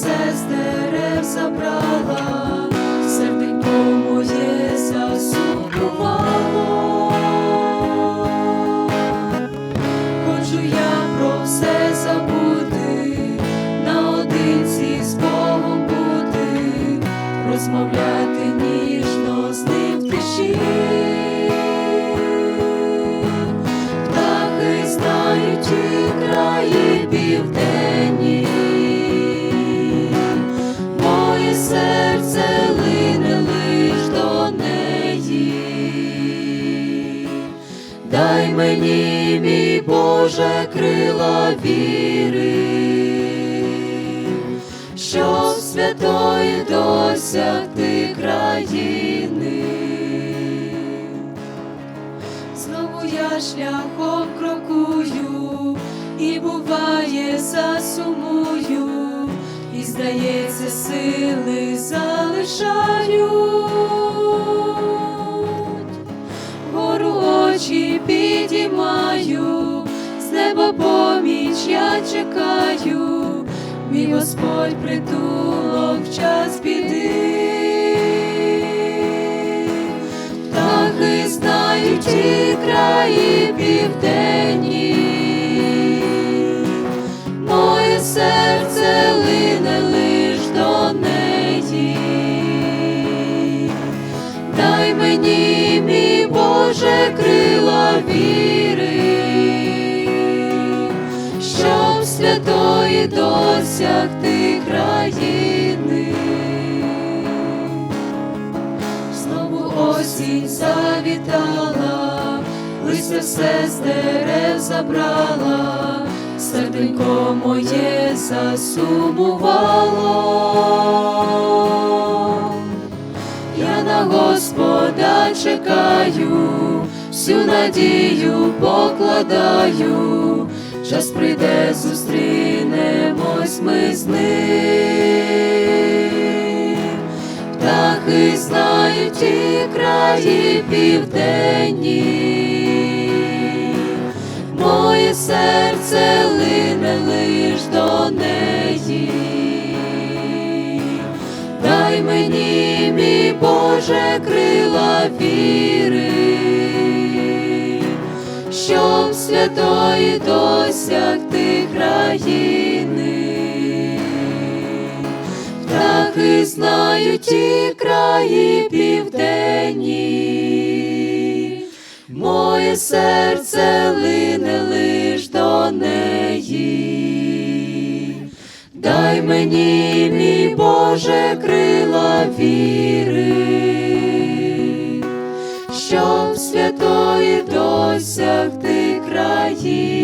все з Мені, мій Боже, крила віри, щоб святої досягти країни. Знову я шляхом крокую, і буває засумую, і здається, сили залишають. Підіймаю, з неба поміч я чекаю, мій Господь притулок в час біди. Птахи знають і краї південні, моє серце Дай мені, мій Боже, крила віри, щоб святої досягти країни. Знову осінь завітала, листя все з дерев забрала, серденько моє засумувало. Я на Чекаю, всю надію покладаю, час прийде, зустрінемось ми з ним. Птахи знають і краї південні, моє серце лине лиш святої досягти країни. Птахи знають і краї південні, моє серце лине лиш до неї. Дай мені, мій Боже, крила віри, щоб святої досягти країни.